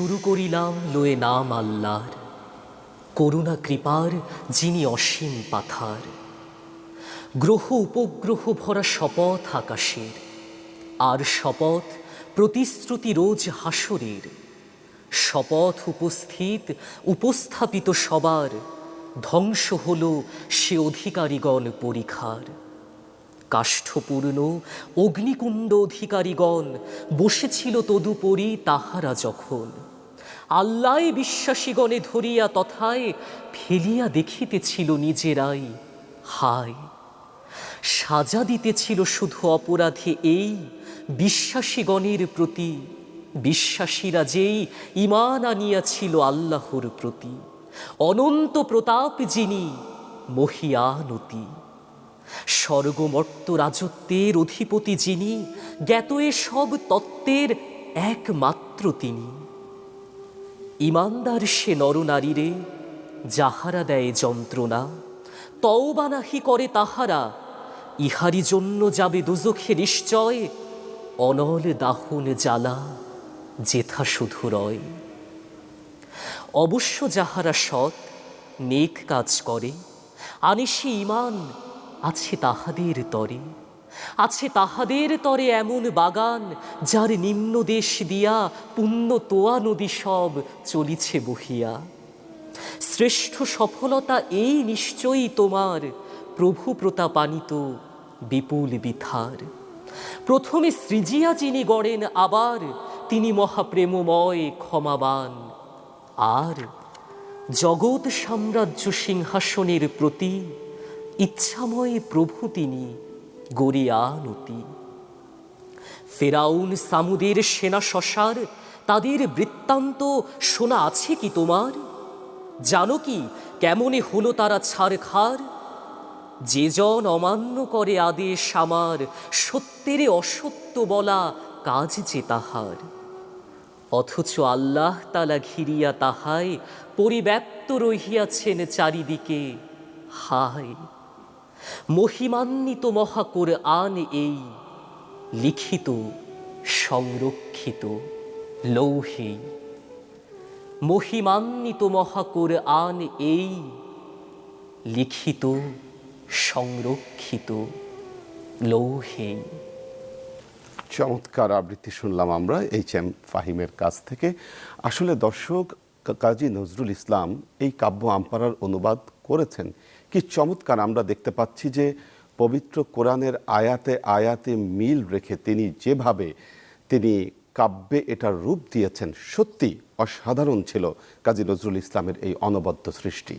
শুরু করিলাম লয়ে নাম আল্লাহর। করুণা কৃপার যিনি অসীম পাথার। গ্রহ উপগ্রহ ভরা শপথ আকাশের। আর শপথ প্রতিশ্রুতি রোজ হাসরের। শপথ উপস্থিত উপস্থাপিত সবার। ধ্বংস হল সে অধিকারীগণ পরীক্ষার কাষ্ঠপূর্ণ অগ্নিকুণ্ড অধিকারীগণ বসেছিল তদুপরি তাহারা যখন আল্লাহ বিশ্বাসীগণে ধরিয়া তথায় ফেলিয়া দেখিতেছিল নিজেরাই, হায়! সাজা দিতেছিল শুধু অপরাধে এই বিশ্বাসীগণের প্রতি, বিশ্বাসীরা যেই ইমান আনিয়াছিল আল্লাহর প্রতি, অনন্ত প্রতাপ যিনি মহিয়ানতি। স্বর্গমর্ত রাজত্বের অধিপতি যিনি, জ্ঞাত সব তত্ত্বের একমাত্র তিনি। ইমানদার সে নরনারীরে, যাহারা দেয় যন্ত্রণা, তওবা নাহি করে তাহারা ইহারি জন্য যাবে দুজখে নিশ্চয়, অনল দাহন জ্বালা জেথা শুধু রয়। অবশ্য যাহারা সৎ, নেক কাজ করে, আনিসি ইমান আছে তাহাদের তরে। আছে তাহাদের তরে এমন বাগান, যার নিম্ন দেশ দিয়া পুণ্য তোয়া নদী সব চলিছে বহিয়া। শ্রেষ্ঠ সফলতা এই নিশ্চয়ই তোমার, প্রভু প্রতাপানিত বিপুল বিথার প্রথমে সৃজিয়া যিনি গড়েন আবার, তিনি মহাপ্রেমময় ক্ষমাবান। আর জগৎ সাম্রাজ্য সিংহাসনের প্রতি ইচ্ছাময় প্রভু তিনি গরিয়ানতি। ফেরাউন সামুদের সেনা শশার তাদের বৃত্তান্ত শোনা আছে কি তোমার? জানো কি কেমনে হলো তারা ছাড়খার? যে জন অমান্য করে আদেশ আমার, সত্যেরে অসত্য বলা কাজ যে তাহার। অথচ আল্লাহ তালা ঘিরিয়া তাহায়, পরিব্যাপ্ত রহিয়াছেন চারিদিকে। হায়! মহিমান্বিত মহাকোর আন এই লিখিত, সংরক্ষিত লৌহে। মহিমান্বিত মহাকোর আন এই লিখিত, সংরক্ষিত লৌহে। চমৎকার আবৃত্তি শুনলাম আমরা এইচ এম ফাহিমের কাছ থেকে। আসলে দর্শক কাজী নজরুল ইসলাম এই কাব্য আম্পারার অনুবাদ করেছেন। কি চমৎকার আমরা দেখতে পাচ্ছি যে পবিত্র কোরআনের আয়াতে আয়াতে মিল রেখে তিনি যেভাবে তিনি কাব্যে এটার রূপ দিয়েছেন সত্যি অসাধারণ ছিল কাজী নজরুল ইসলামের এই অনবদ্য সৃষ্টি।